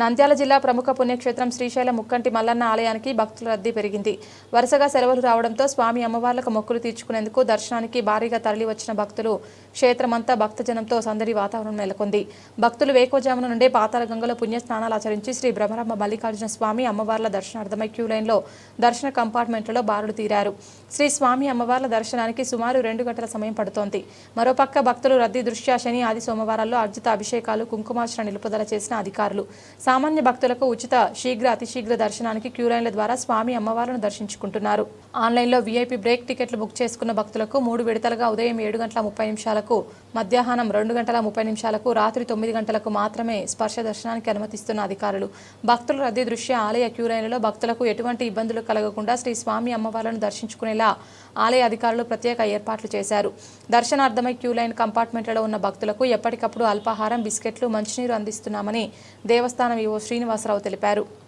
నంద్యాల జిల్లా ప్రముఖ పుణ్యక్షేత్రం శ్రీశైలం ముక్కంటి మల్లన్న ఆలయానికి భక్తుల రద్దీ పెరిగింది. వరుసగా సెలవులు రావడంతో స్వామి అమ్మవార్లకు మొక్కులు తీర్చుకునేందుకు దర్శనానికి భారీగా తరలివచ్చిన భక్తులు క్షేత్రమంతా భక్తజనంతో సందడి వాతావరణం నెలకొంది. భక్తులు వేకోజామున నుండే పాతాల గంగలో పుణ్యస్నానాలు ఆచరించి శ్రీ బ్రహ్మరమ్మ మల్లికార్జున స్వామి అమ్మవార్ల దర్శనార్థమై క్యూ లైన్లో దర్శన కంపార్ట్మెంట్లలో బారులు తీరారు. శ్రీ స్వామి అమ్మవార్ల దర్శనానికి సుమారు రెండు గంటల సమయం పడుతోంది. మరోపక్క భక్తులు రద్దీ దృష్ట్యా శని ఆది సోమవారాల్లో అర్జిత అభిషేకాలు కుంకుమార్చన నిలుపుదల చేసిన అధికారులు. సామాన్య భక్తులకు ఉచిత శీఘ్ర అతి శీఘ్ర దర్శనానికి క్యూ లైన్ల ద్వారా స్వామి అమ్మవార్లను దర్శించుకుంటున్నారు. ఆన్లైన్లో వీఐపీ బ్రేక్ టికెట్లు బుక్ చేసుకున్న భక్తులకు మూడు విడతలుగా ఉదయం ఏడు గంటల ముప్పై నిమిషాలకు మధ్యాహ్నం రెండు గంటల ముప్పై నిమిషాలకు రాత్రి తొమ్మిది గంటలకు మాత్రమే స్పర్శ దర్శనానికి అనుమతిస్తున్న అధికారులు. భక్తుల రద్దీ దృష్ట్యా ఆలయ క్యూ లైన్లలో భక్తులకు ఎటువంటి ఇబ్బందులు కలగకుండా శ్రీ స్వామి అమ్మవార్లను దర్శించుకునేలా ఆలయ అధికారులు ప్రత్యేక ఏర్పాట్లు చేశారు. దర్శనార్థమై క్యూ లైన్ కంపార్ట్మెంట్లలో ఉన్న భక్తులకు ఎప్పటికప్పుడు అల్పాహారం బిస్కెట్లు మంచినీరు అందిస్తున్నామని దేవస్థానం ఓ శ్రీనివాసరావు తెలిపారు.